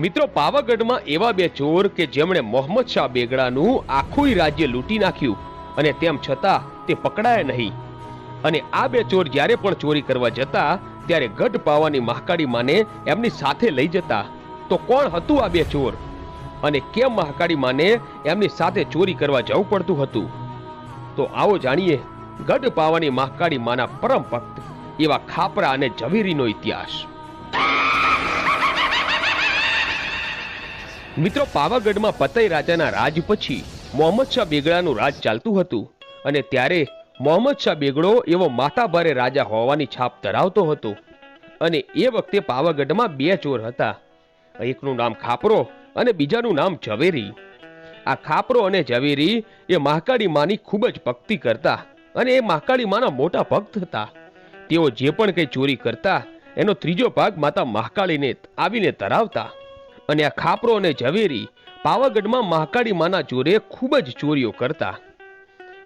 મિત્રો, પાવાગઢમાં એવા બે ચોર કે જેમણે મોહમ્મદ શાહ બેગડાનું આખું રાજ્ય લૂંટી નાખ્યું અને તેમ છતાં તે પકડાયા નહીં. અને આ બે ચોર જ્યારે પણ ચોરી કરવા જતા, ત્યારે ગઢ પાવાની મહાકાળી માને એમની સાથે લઈ જતા. તો કોણ હતું આ બે ચોર? અને કેમ મહાકાળી માને એમની સાથે ચોરી કરવા જવું પડતું હતું? તો આવો જાણીએ ગઢ પાવાની મહાકાળી માના પરમ ભક્ત એવા ખાપરા અને ઝવેરીનો ઇતિહાસ. મિત્રો, પાવાગઢમાં પતઈ રાજાના રાજ પછી મોહમ્મદ શાહ બેગડાનું રાજ ચાલતું હતું અને ત્યારે મોહમ્મદ શાહ બેગડો એવો માતાભારે રાજા હોવાની છાપ ધરાવતો હતો. અને એ વખતે પાવાગઢમાં બે ચોર હતા. એકનું નામ ખાપરો અને બીજાનું નામ ઝવેરી. આ ખાપરો અને ઝવેરી એ મહાકાળી માની ખૂબ જ ભક્તિ કરતા અને એ મહાકાળી માના મોટા ભક્ત હતા. તેઓ જે પણ કંઈ ચોરી કરતા, એનો ત્રીજો ભાગ માતા મહાકાળીને આવીને ધરાવતા. અને આ ખાપરો અને ઝવેરી પાવાગઢમાં મહાકાળી માના જોરે ખૂબ જ ચોરીઓ કરતા.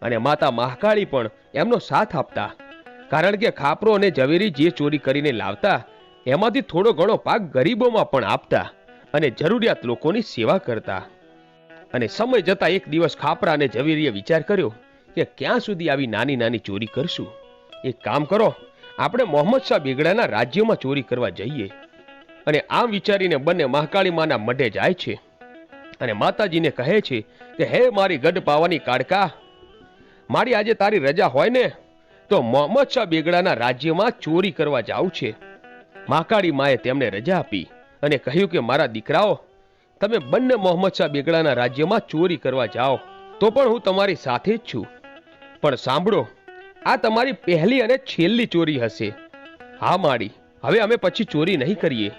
અને માતા મહાકાળી પણ એમનો સાથ આપતા. કારણ કે ખાપરો અને ઝવેરી જે ચોરી કરીને લાવતા, એમાંથી થોડો ઘણો પાક ગરીબોમાં પણ આપતા અને જરૂરિયાત લોકોની સેવા કરતા. અને સમય જતા એક દિવસ ખાપરા અને ઝવેરીએ વિચાર કર્યો કે ક્યાં સુધી આવી નાની નાની ચોરી કરશું. એક કામ કરો, આપણે મોહમ્મદ શાહ બેગડાના રાજ્યમાં ચોરી કરવા જઈએ. અને આમ વિચારીને બંને મહાકાળી માના મઢે જાય છે. અને માતાજીને કહે છે કે, હે મારી ગઢ પાવાની કાળકા, મારી આજે તારી રજા હોય ને, તો મોહમ્મદ શાહ બેગડાના રાજ્યમાં ચોરી કરવા જાઉં છે. મહાકાળી માએ તેમને રજા આપી અને કહ્યું કે, મારા દીકરાઓ, તમે બંને મોહમ્મદ શાહ બેગડાના રાજ્યમાં ચોરી કરવા જાઓ, તો પણ હું તમારી સાથે જ છું. પણ સાંભળો, આ તમારી પહેલી અને છેલ્લી ચોરી હશે. હા માડી, હવે અમે પછી ચોરી નહીં કરીએ.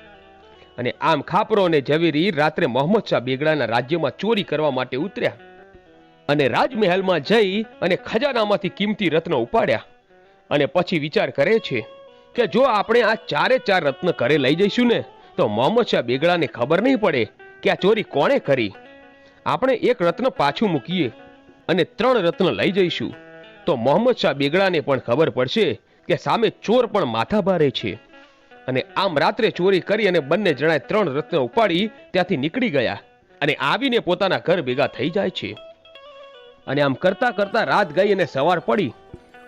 અને આમ ખાપરો અને ઝવેરી રાત્રે મોહમ્મદ શાહ બેગડાના રાજ્યમાં ચોરી કરવા માટે ઉતર્યા. અને રાજમહેલમાં જઈ અને ખજાનામાંથી કિંમતી રત્ન ઉપાડ્યા. અને પછી વિચાર કરે છે કે જો આપણે આ ચારે ચાર રત્ન ઘરે લઈ જઈશું ને, તો મોહમ્મદ શાહ બેગડાને ખબર નહીં પડે કે આ ચોરી કોણે કરી. આપણે એક રત્ન પાછું મૂકીએ અને ત્રણ રત્ન લઈ જઈશું. તો મોહમ્મદ શાહ બેગડાને પણ ખબર પડશે કે સામે ચોર પણ માથા ભારે છે. અને આમ રાત્રે ચોરી કરી અને બંને જણાએ ત્રણ રત્ન ઉપાડી ત્યાંથી નીકળી ગયા અને આવીને પોતાના ઘર ભેગા થઈ જાય છે. અને આમ કરતા કરતા રાત ગઈ અને સવાર પડી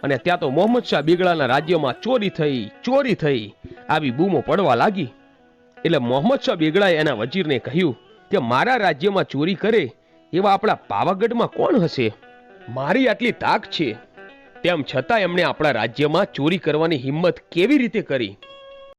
અને ત્યાં તો મોહમ્મદ શાહ બેગડાના રાજ્યમાં ચોરી થઈ ચોરી થઈ, આવી બૂમો પડવા લાગી. એટલે મોહમ્મદ શાહ બેગડાએ એના વજીરને કહ્યું કે મારા રાજ્યમાં ચોરી કરે એવા આપણા પાવાગઢમાં કોણ હશે? મારી આટલી તાક છે. તેમ છતાં એમણે આપણા રાજ્યમાં ચોરી કરવાની હિંમત કેવી રીતે કરી?